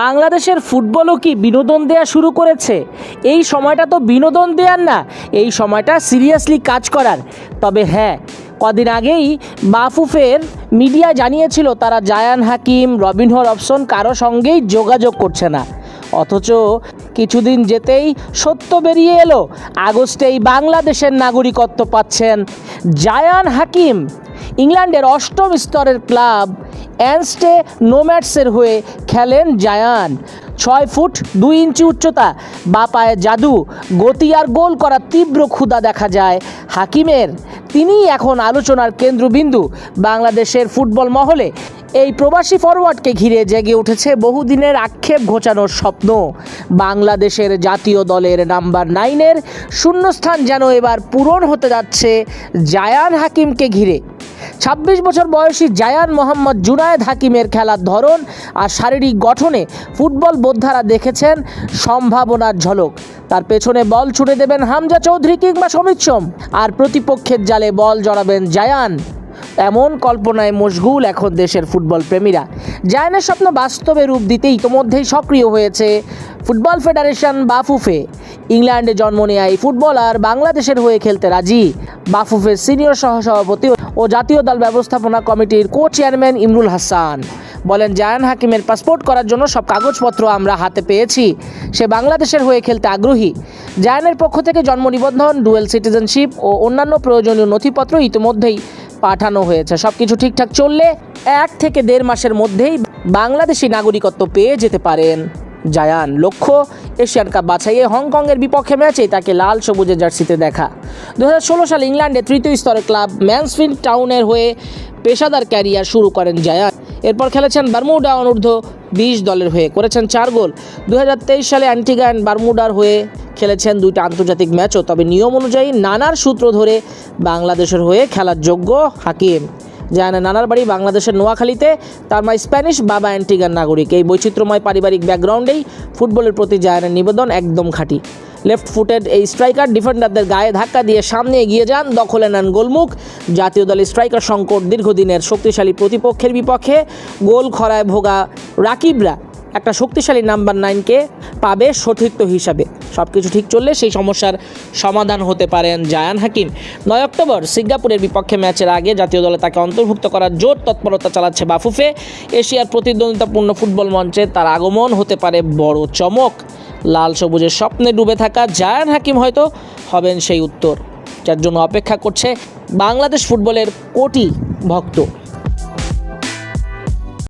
বাংলাদেশের ফুটবলও কি বিনোদন দেয়া শুরু করেছে? এই সময়টা তো বিনোদন দেওয়ার না, এই সময়টা সিরিয়াসলি কাজ করার। তবে হ্যাঁ কদিন আগেই মাহফুফের মিডিয়া জানিয়েছিল তারা জায়ান হাকিম রবিনহো রবসন কারও সঙ্গেই যোগাযোগ করছে না। অথচ কিছুদিন যেতেই সত্য বেরিয়ে এলো, আগস্টেই বাংলাদেশের নাগরিকত্ব পাচ্ছেন জায়ান হাকিম। ইংল্যান্ডের অষ্টম স্তরের ক্লাব অ্যানস্টে নোম্যাটসের হয়ে খেলেন জায়ান। ছয় ফুট দুই ইঞ্চি উচ্চতা, বা পায়ে জাদু, গতি আর গোল করার তীব্র ক্ষুধা দেখা যায় হাকিমের। তিনিই এখন আলোচনার কেন্দ্রবিন্দু বাংলাদেশের ফুটবল মহলে। এই প্রবাসী ফরওয়ার্ডকে ঘিরে জেগে উঠেছে বহুদিনের আক্ষেপ ঘোচানোর স্বপ্ন। বাংলাদেশের জাতীয় দলের নাম্বার নাইনের শূন্যস্থান যেন এবার পূরণ হতে যাচ্ছে জায়ান হাকিমকে ঘিরে। ছাব্বিশ বছর বয়সী জায়ান মোহাম্মদ জুনায়েদ হাকিমের খেলার ধরন আর শারীরিক গঠনে ফুটবল বোদ্ধারা দেখেছেন সম্ভাবনার ঝলক। তার পেছনে বল ছুটে দেবেন হামজা চৌধুরী কিংবা সমিত সোম। আর প্রতিপক্ষের জালে বল জড়াবেন জায়ান। এমন কল্পনায় মশগুল এখন দেশের ফুটবল প্রেমীরা। জায়ানের স্বপ্ন বাস্তবে রূপ দিতে ইতোমধ্যেই সক্রিয় হয়েছে ফুটবল ফেডারেশন বাফুফে। ইংল্যান্ডে জন্ম নেয়া এই ফুটবলার বাংলাদেশের হয়ে খেলতে রাজি। বাফুফের সিনিয়র সহসভাপতি ও জাতীয় দল ব্যবস্থাপনা কমিটির কো চেয়ারম্যান ইমরুল হাসান বলেন, জায়ান হাকিমের পাসপোর্ট করার জন্য সব কাগজপত্র আমরা হাতে পেয়েছি। সে বাংলাদেশের হয়ে খেলতে আগ্রহী। জায়ানের পক্ষ থেকে জন্ম নিবন্ধন, ডুয়েল সিটিজেনশিপ ও অন্যান্য প্রয়োজনীয় নথিপত্র ইতিমধ্যেই পাঠানো হয়েছে। সব কিছু ঠিকঠাক চললে এক থেকে দেড় মাসের মধ্যেই বাংলাদেশি নাগরিকত্ব পেয়ে যেতে পারেন। জায়ান, লক্ষ্য, এশিয়ান কাপ বাছাইয়ে হংকংয়ের বিপক্ষে ম্যাচে তাকে লাল সবুজের জার্সিতে দেখা। দু হাজার ষোলো সালে ইংল্যান্ডে তৃতীয় স্তরের ক্লাব ম্যান্সফিল্ড টাউনের হয়ে পেশাদার ক্যারিয়ার শুরু করেন জায়ান। এরপর খেলেছেন বারমুডা অনূর্ধ্ব বিশ দলের হয়ে করেছেন চার গোল। দু হাজার তেইশ সালে অ্যান্টিগা অ্যান্ড বারমুডার হয়ে খেলেছেন দুইটা আন্তর্জাতিক ম্যাচও। তবে নিয়ম অনুযায়ী নানার সূত্র ধরে বাংলাদেশের হয়ে খেলার যোগ্য হাকিম। জায়ানা নানার বাড়ি বাংলাদেশের নোয়াখালীতে, তার মা স্প্যানিশ বাবা অ্যান্টিগার নাগরিক। এই বৈচিত্র্যময় পারিবারিক ব্যাকগ্রাউন্ডেই ফুটবলের প্রতি জায়ানের নিবেদন একদম খাঁটি। লেফট ফুটেড এই স্ট্রাইকার, ডিফেন্ডারদের গায়ে ধাক্কা দিয়ে সামনে এগিয়ে যান, দখলে নেন গোলমুখ। জাতীয় দলের স্ট্রাইকার সংকট দীর্ঘদিনের শক্তিশালী প্রতিপক্ষের বিপক্ষে গোল খরায় ভোগা রাকিবরা একটা শক্তিশালী নাম্বার নাইনকে পাবে সতীর্থ হিসাবে। সব কিছু ঠিক চললে সেই সমস্যার সমাধান হতে পারেন জায়ান হাকিম। নয় অক্টোবর, সিঙ্গাপুরের বিপক্ষে ম্যাচের আগে জাতীয় দলে তাকে অন্তর্ভুক্ত করার জোর তৎপরতা চালাচ্ছে বাফুফে। এশিয়ার প্রতিদ্বন্দ্বিতাপূর্ণ ফুটবল মঞ্চে তার আগমন হতে পারে বড় চমক। লাল সবুজের স্বপ্নে ডুবে থাকা জায়ান হাকিম হয়তো হবেন সেই উত্তর। যার জন্য অপেক্ষা করছে বাংলাদেশ ফুটবলের কোটি ভক্ত।